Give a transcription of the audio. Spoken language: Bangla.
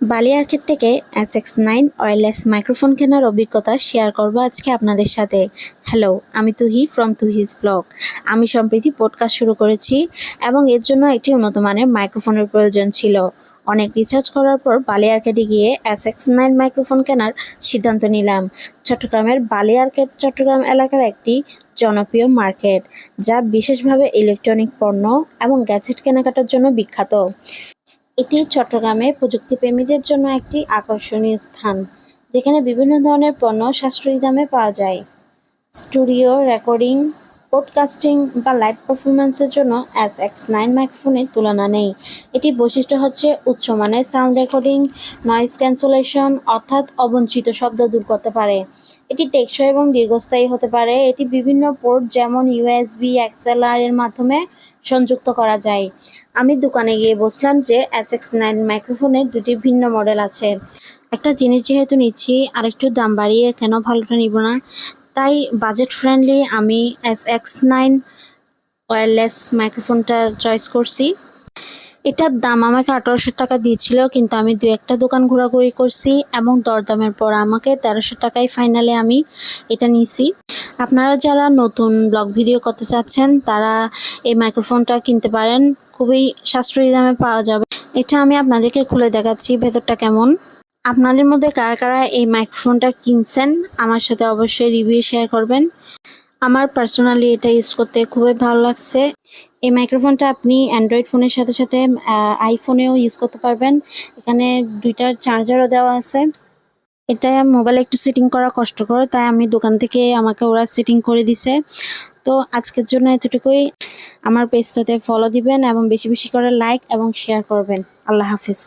বালিয়ার্কেট থেকে S X nine wireless microphone কেনার অভিজ্ঞতা শেয়ার করব আজকে আপনাদের সাথে। হ্যালো, আমি তুহি ফ্রম তুহিজ ব্লগ। আমি সম্প্রতি পডকাস্ট শুরু করেছি এবং এর জন্য একটি উন্নত মানের মাইক্রোফোনের প্রয়োজন ছিল। অনেক রিসার্চ করার পর বালিয়ার্কেটে গিয়ে এস এক্স নাইন মাইক্রোফোন কেনার সিদ্ধান্ত নিলাম। চট্টগ্রামের বালিয়ার্কেট চট্টগ্রাম এলাকার একটি জনপ্রিয় মার্কেট, যা বিশেষভাবে ইলেকট্রনিক পণ্য এবং গ্যাজেট কেনাকাটার জন্য বিখ্যাত। এটি চট্টগ্রামে প্রযুক্তিপ্রেমীদের জন্য একটি আকর্ষণীয় স্থান, যেখানে বিভিন্ন ধরনের পণ্য সাশ্রয়ী দামে পাওয়া যায়। স্টুডিও, রেকর্ডিং, পডকাস্টিং বা লাইভ পারফরমেন্সের জন্য এস এক্স নাইন মাইক্রোফোনের তুলনা নেই। এটি বৈশিষ্ট্য হচ্ছে উচ্চমানের সাউন্ড রেকর্ডিং নয়েজ ক্যান্সেলেশন অর্থাৎ অবঞ্চিত শব্দ দূর করতে পারে। এটি টেকসই এবং দীর্ঘস্থায়ী হতে পারে। এটি বিভিন্ন পোর্ট যেমন ইউএসবি এক্সএলআর এর মাধ্যমে সংযুক্ত করা যায়। আমি দোকানে গিয়ে বসলাম যে এস এক্স নাইন মাইক্রোফোনের দুটি ভিন্ন মডেল আছে। একটা জিনিস যেহেতু নিচ্ছি আর একটু দাম বাড়িয়ে কেন ভালোটা নিব না? তাই বাজেট ফ্রেন্ডলি আমি এস এক্স নাইন ওয়্যারলেস মাইক্রোফোনটা চয়েস করছি। এটার দাম আমাকে আঠারোশো টাকা দিয়েছিল, কিন্তু আমি দু একটা দোকান ঘোরাঘুরি করছি এবং দরদামের পর আমাকে তেরোশো টাকায় ফাইনালে আমি এটা নিয়েছি। আপনারা যারা নতুন ব্লগ ভিডিও করতে চাচ্ছেন, তারা এই মাইক্রোফোনটা কিনতে পারেন, খুবই সাশ্রয়ী দামে পাওয়া যাবে। এটা আমি আপনাদেরকে খুলে দেখাচ্ছি ভেতরটা কেমন। আপনাদের মধ্যে কারা কারা এই মাইক্রোফোনটা কিনছেন, আমার সাথে অবশ্যই রিভিউ শেয়ার করবেন। আমার পার্সোনালি এটা ইউজ করতে খুবই ভালো লাগছে। এই মাইক্রোফোনটা আপনি অ্যান্ড্রয়েড ফোনের সাথে সাথে আইফোনেও ইউজ করতে পারবেন। এখানে দুইটার চার্জারও দেওয়া আছে। এটা মোবাইলে একটু সেটিং করা কষ্টকর, তাই আমি দোকান থেকে আমাকে ওরা সেটিং করে দিছে। তো আজকের জন্য এতটুকুই। আমার পেজটাতে ফলো দিবেন এবং বেশি বেশি করে লাইক এবং শেয়ার করবেন। আল্লাহ হাফিজ।